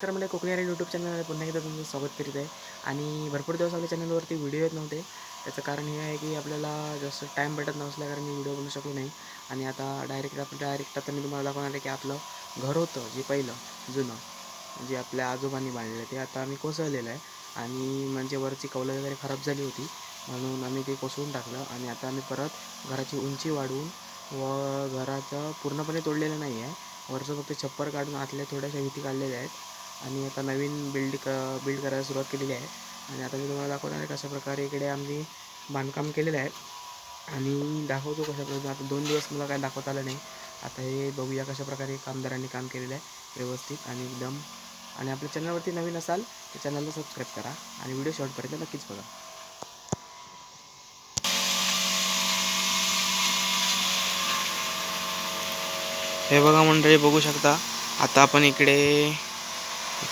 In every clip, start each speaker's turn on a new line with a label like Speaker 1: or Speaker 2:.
Speaker 1: तर मला कोकणी आणि यूट्यूब चॅनल पुन्हा एकदा तुमचं स्वागत करीत आहे. आणि भरपूर दिवस आपल्या चॅनलवरती व्हिडिओ येत नव्हते. त्याचं कारण हे आहे की आपल्याला जास्त टाईम भेटत नसल्या कारण मी व्हिडिओ बनवू शकलो नाही. आणि आता डायरेक्ट आपण डायरेक्ट आता मी तुम्हाला दाखवणार आहे की आपलं घर होतं जे पहिलं जुनं जे आपल्या आजोबांनी बांधलेलं ते आता आम्ही कोसळलेलं आहे. आणि म्हणजे वरची कौलं वगैरे खराब झाली होती. म्हणून आम्ही ते कोसळून टाकलं आणि आता आम्ही परत घराची उंची वाढवून व घराचं पूर्णपणे तोडलेलं नाही आहे. वरचं फक्त छप्पर काढून आतल्या थोड्याशा भीती काढलेल्या आहेत. आणि आता नवीन बिल्ड क बिल्ड करायला सुरुवात केलेली आहे. आणि आता मी तुम्हाला दाखवणार आहे कशा प्रकारे इकडे आम्ही बांधकाम केलेलं आहे. आणि दाखवतो कशा प्रकारे आता दोन दिवस मला काय दाखवता आलं नाही. आता हे बघूया कशा प्रकारे कामदारांनी काम केलेलं आहे व्यवस्थित आणि एकदम. आणि आपल्या चॅनलवरती नवीन असाल तर चॅनलला सबस्क्राईब करा आणि व्हिडिओ शॉर्टपर्यंत नक्कीच बघा. हे बघा मंडळी बघू शकता. आता आपण इकडे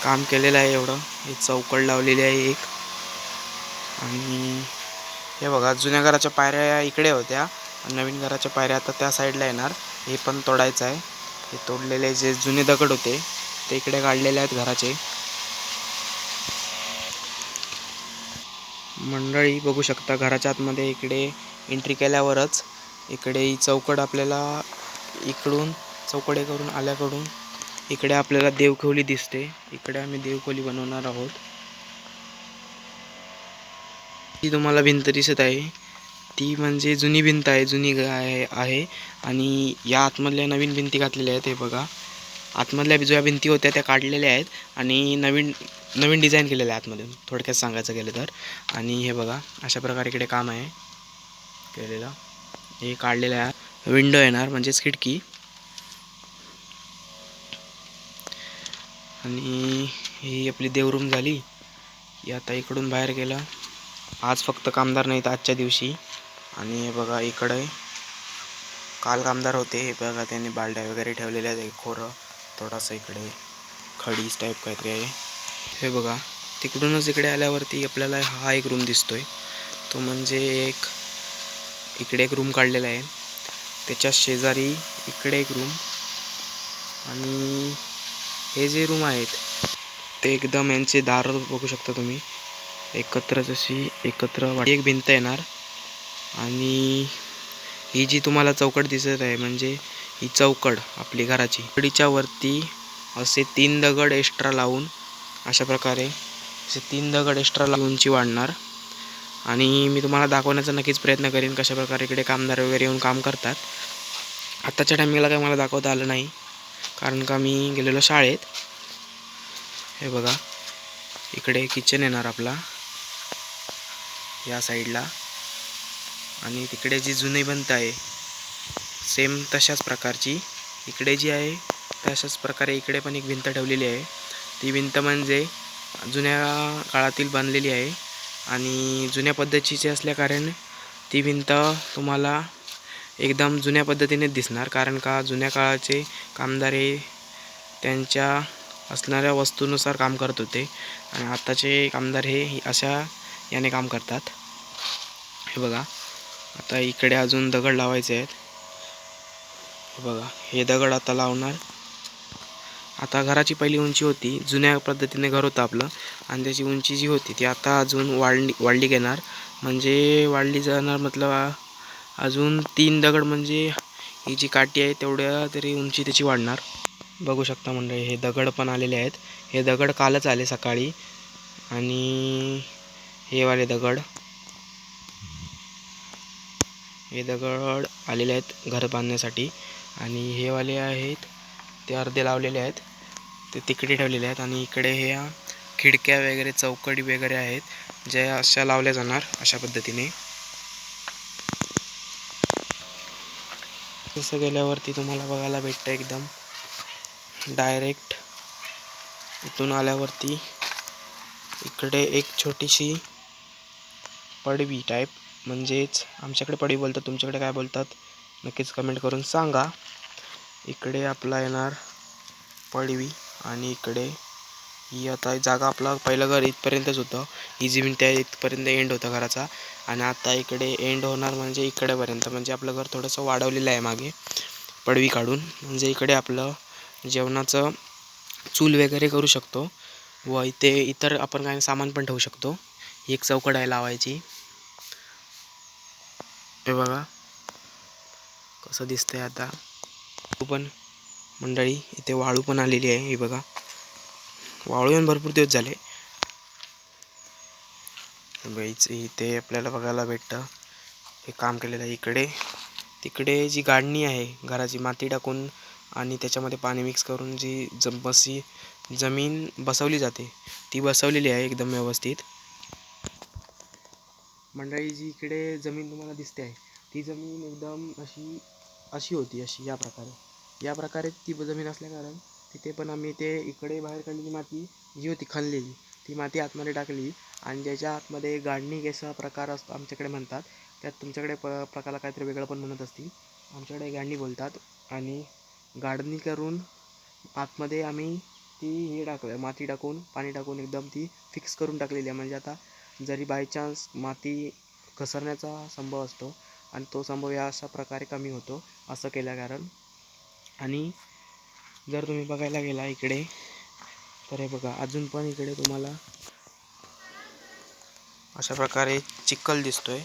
Speaker 1: काम केलेलं आहे एवढं. हे चौकड लावलेली आहे एक. आणि हे बघा जुन्या घराच्या पायऱ्या इकडे होत्या. नवीन घराच्या पायऱ्या आता त्या साईडला येणार. हे पण तोडायचं आहे. हे तोडलेले जे जुने दगड होते ते इकडे काढलेले आहेत घराचे. मंडळी बघू शकता घराच्या आतमध्ये इकडे एंट्री केल्यावरच इकडे ही चौकड आपल्याला इकडून चौकडे करून आल्याकडून इकडे आपल्याला देवखोली दिसते. इकडे आम्ही देवखोली बनवणार आहोत. ती तुम्हाला भिंत दिसत आहे. ती म्हणजे जुनी भिंत आहे जुनी आहे आहे. आणि या आतमधल्या नवीन भिंती घातलेल्या आहेत हे बघा. आतमधल्या ज्या भिंती होत्या त्या काढलेल्या आहेत. आणि नवीन नवीन डिझाईन केलेलं आहे आतमधून. थोडक्यात सांगायचं गेलं तर. आणि हे बघा अशा प्रकारे इकडे काम आहे. केलेलं. हे काढलेलं आहे. विंडो येणार म्हणजेच खिडकी. आणि ही आपली देवरूम झाली. की आता इकडून बाहेर गेलं. आज फक्त कामदार नाहीत आजच्या दिवशी. आणि हे बघा इकडे काल कामदार होते. हे बघा त्यांनी बालड्या वगैरे ठेवलेल्या आहेत. खोरं थोडासा इकडे खडीज टाईप काहीतरी आहे. हे बघा तिकडूनच इकडे आल्यावरती आपल्याला हा एक रूम दिसतोय. तो म्हणजे एक इकडे एक रूम काढलेला आहे. त्याच्या शेजारी इकडे एक रूम आणि हे जे रूम आहेत ते एकदम यांचे दार बघू शकता तुम्ही. एकत्र जशी एकत्र एक भिंत येणार. आणि ही जी तुम्हाला चौकट दिसत आहे म्हणजे ही चौकड आपली घराची. चौकडीच्या वरती असे तीन दगड एक्स्ट्रा लावून अशा प्रकारे असे तीन दगड एक्स्ट्रा लावून उंची वाढणार. आणि मी तुम्हाला दाखवण्याचा नक्कीच प्रयत्न करेन कशाप्रकारे इकडे कामदार वगैरे येऊन काम करतात. आत्ताच्या टायमिंगला काही मला दाखवता आलं नाही. कारण का मी गेलेलो शाळेत. हे बघा इकडे किचन येणार आपला. या साईडला आणि तिकडे जी जुनी बनत आहे सेम तशाच प्रकारची. इकडे जी आहे तशाच प्रकारे इकडे पण एक भिंत ठेवलेली आहे. ती भिंत म्हणजे जुन्या काळातील बांधलेली आहे. आणि जुन्या पद्धतीची असल्याकारण ती भिंत तुम्हाला एकदम जुन्या पद्धतीनेच दिसणार कारण का जुन्या काळाचे कामदार हे त्यांच्या असणाऱ्या वस्तूनुसार काम करत होते आणि आत्ताचे कामदार हे अशा याने काम करतात. हे बघा आता इकडे अजून दगड लावायचे आहेत. हे बघा हे दगड आता लावणार. आता घराची पहिली उंची होती जुन्या पद्धतीने घर होतं आपलं. आणि त्याची उंची जी होती ती आता अजून वाढली वाढली घेणार. म्हणजे वाढली जाणार मतलब अजून तीन दगड म्हणजे ही जी काठी आहे तेवढ्या तरी उंची त्याची वाढणार. बघू शकता मंडळी हे दगड पण आलेले आहेत. हे दगड कालच आले सकाळी. आणि हे वाले दगड हे दगड आलेले आहेत घर बांधण्यासाठी. आणि हे वाले आहेत ते अर्धे लावलेले आहेत. ते तिकडे ठेवलेले आहेत. आणि इकडे ह्या खिडक्या वगैरे चौकडी वगैरे आहेत ज्या अशा लावल्या जाणार अशा पद्धतीने. तसं गेल्यावरती तुम्हाला बघायला भेटतं एकदम. डायरेक्ट इथून आल्यावरती इकडे एक छोटीशी पडवी टाईप म्हणजेच आमच्याकडे पडवी बोलतात तुमच्याकडे काय बोलतात नक्कीच कमेंट करून सांगा. इकडे आपला येणार पडवी आणि इकडे ही आता जागा आपला पहिलं घर इथपर्यंतच होतं. ही जी त्या इथपर्यंत एंड होता घराचा. आणि आता इकडे एंड होणार म्हणजे इकडेपर्यंत. म्हणजे आपलं घर थोडंसं वाढवलेलं आहे मागे. पडवी काढून. म्हणजे इकडे आपलं जेवणाचं चूल वगैरे करू शकतो. व इथे इतर आपण काही सामान पण ठेवू शकतो. ही एक चौकट आहे लावायची. हे बघा. कसं दिसतंय आता. पण. मंडळी इथे वाळू पण आलेली आहे. हे बघा. वाळू येऊन भरपूर दिवस झाले. बाईच इथे आपल्याला बघायला भेटतं. हे काम केलेलं आहे इकडे. तिकडे जी गाडणी आहे घराची माती टाकून आणि त्याच्यामध्ये पाणी मिक्स करून जी जमसी जमीन बसवली जाते ती बसवलेली आहे एकदम व्यवस्थित. मंडळी जी इकडे जमीन तुम्हाला दिसते आहे ती जमीन एकदम अशी अशी होती अशी या प्रकारे. या प्रकारे ती जमीन असल्याकारण तिथे पण आम्ही ते इकडे बाहेर काढलेली माती जी होती खणलेली ती माती आतमध्ये टाकली आणि ज्याच्या आतमध्ये गाडणी असा प्रकार असतो आमच्याकडे म्हणतात. त्यात तुमच्याकडे प प्रकारला काहीतरी वेगळं पण म्हणत असतील. आमच्याकडे गाडणी बोलतात आणि गाडणी करून आतमध्ये आम्ही ती हे टाकलं माती टाकून पाणी टाकून एकदम ती फिक्स करून टाकलेली आहे. म्हणजे आता जरी बाय चान्स माती घसरण्याचा संभव असतो आणि तो संभव या अशा प्रकारे कमी होतो असं केल्या कारण आणि जर तुम्ही बघायला गेला इकडे तर हे बघा अजून पण इकडे तुम्हाला अशा प्रकारे चिखल दिसतोय.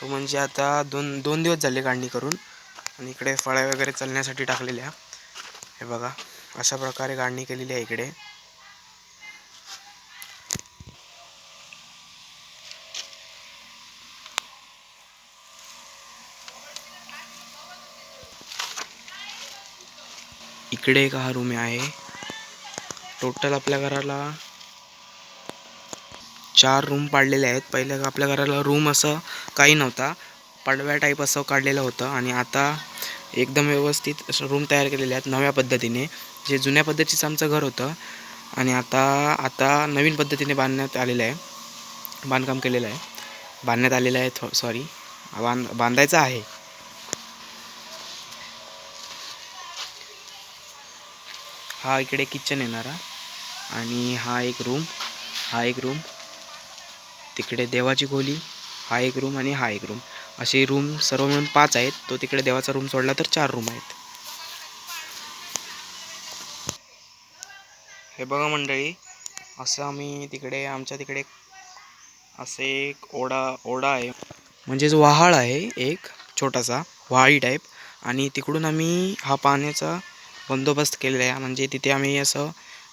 Speaker 1: तो म्हणजे आता दोन दोन दिवस झाले काढणी करून आणि इकडे फळ्या वगैरे चालण्यासाठी टाकलेल्या. हे बघा अशा प्रकारे काढणी केलेली आहे इकडे. इकडे एक हा रूम आहे. टोटल आपल्या घराला चार रूम पाडलेले आहेत. पहिल्या आपल्या घराला रूम असं काही नव्हता. पडव्या टाईप असं काढलेलं होतं आणि आता एकदम व्यवस्थित रूम तयार केलेले आहेत नव्या पद्धतीने. जे जुन्या पद्धतीचं आमचं घर होतं आणि आता आता नवीन पद्धतीने बांधण्यात आलेलं आहे. बांधकाम केलेलं आहे. बांधण्यात आलेलं आहे थो सॉरी बांध बांधायचं आहे. हा इकडे किचन येणारा आणि हा एक रूम हा एक रूम तिकडे देवाची खोली हा एक रूम आणि हा एक रूम असे रूम सर्व मिळून पाच आहेत. तो तिकडे देवाचा रूम सोडला तर चार रूम आहेत. हे बघा मंडळी असं आम्ही तिकडे आमच्या तिकडे असे एक ओढा ओढा आहे. म्हणजेच वहाळ आहे एक छोटासा वहाळी टाईप आणि तिकडून आम्ही हा पाण्याचा बंदोबस्त केलेला आहे. म्हणजे तिथे आम्ही असं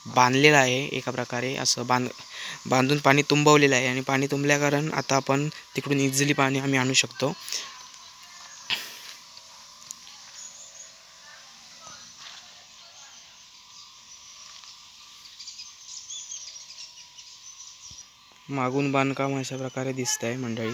Speaker 1: बांधलेलं आहे एका प्रकारे असं बांध बांधून पाणी तुंबवलेलं आहे आणि पाणी तुंबल्या कारण आता आपण तिकडून इझिली पाणी आम्ही आणू शकतो. मागून बांधकाम अशा प्रकारे दिसत आहे मंडळी.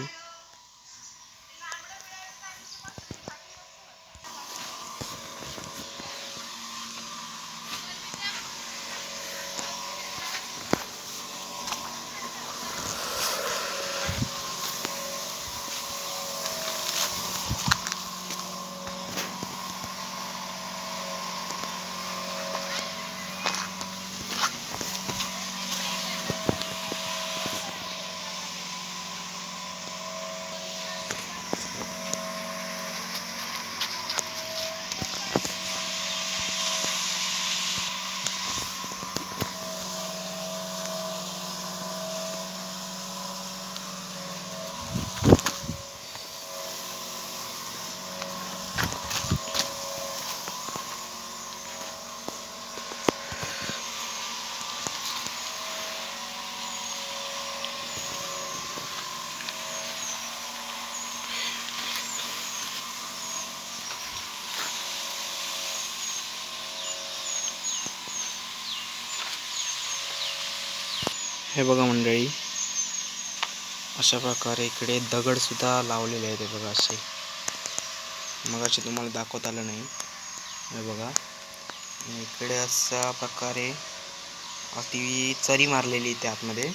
Speaker 1: हे बघा मंडळी अशा प्रकारे इकडे दगडसुद्धा लावलेले आहेत हे बघा असे. मग असे तुम्हाला दाखवता आलं नाही. हे बघा. इकडे अशा प्रकारे ती चरी मारलेली इथे आतमध्ये.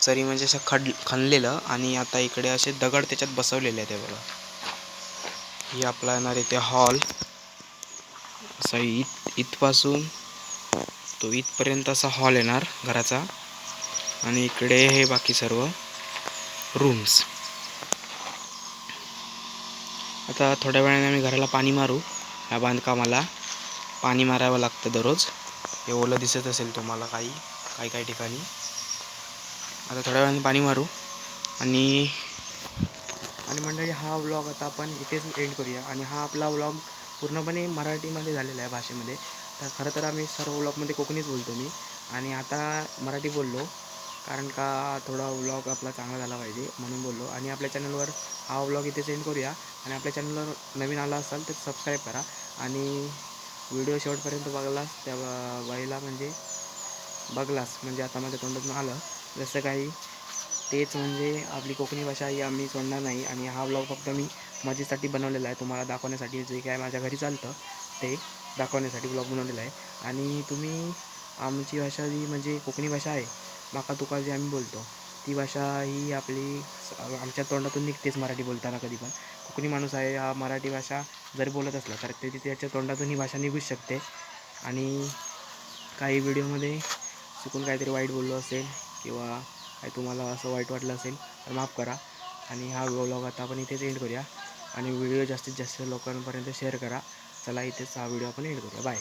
Speaker 1: चरी म्हणजे असं खड खणलेलं आणि आता इकडे असे दगड त्याच्यात बसवलेले आहेत हे बघा. ही आपला येणार इथे हॉल. असा इथ इथपासून तो इथपर्यंत असा हॉल येणार घराचा. आणि इकडे हे बाकी सर्व रूम्स आता थोड्या वेळाने आम्ही घराला पाणी मारू. ह्या बांधकामाला पाणी मारावं लागतं दररोज. हे ओलं दिसत असेल तुम्हाला काही काही काही ठिकाणी. आता थोड्या वेळाने पाणी मारू. आणि आणि मंडळी हा व्लॉग आता आपण इथेच एंड करूया. आणि हा आपला व्लॉग पूर्णपणे मराठीमध्ये झालेला आहे भाषेमध्ये. तर खरं तर आम्ही सर्व व्लॉगमध्ये कोकणीच बोलतो मी. आणि आता मराठी बोललो. कारण का थोडा व्लॉग आपला चांगला झाला पाहिजे म्हणून बोललो. आणि आपल्या चॅनलवर हा व्लॉग इथे सेंड करूया. आणि आपल्या चॅनलवर नवीन आला असाल तर सबस्क्राईब करा. आणि व्हिडिओ शेवटपर्यंत बघलास त्या बाईला म्हणजे बघलास म्हणजे आता माझ्या तोंडातून आलं. जसं काही तेच म्हणजे आपली कोकणी भाषा ही आम्ही सोडणार नाही. आणि हा व्लॉग फक्त मी मजेसाठी बनवलेला आहे. तुम्हाला दाखवण्यासाठी जे काय माझ्या घरी चालतं ते दाखवण्यासाठी ब्लॉग बनवलेला आहे. आणि तुम्ही आमची भाषा जी म्हणजे कोकणी भाषा आहे माका तुका जी आम्ही बोलतो. ती भाषा ही आपली स- आमच्या तोंडातून निघतेच मराठी बोलताना कधी पण. कोकणी माणूस आहे हा मराठी भाषा जर बोलत असला तर ते त्याच्या तोंडातून ही भाषा निघूच शकते. आणि काही व्हिडिओमध्ये चुकून काहीतरी वाईट बोललो असेल किंवा काही तुम्हाला असं वाईट वाटलं असेल तर माफ करा. आणि हा व्लॉग आता आपण इथेच एंड करूया. आणि व्हिडिओ जास्तीत जास्त लोकांपर्यंत शेअर करा. चला इथेच हा व्हिडिओ आपण एंड करूया. बाय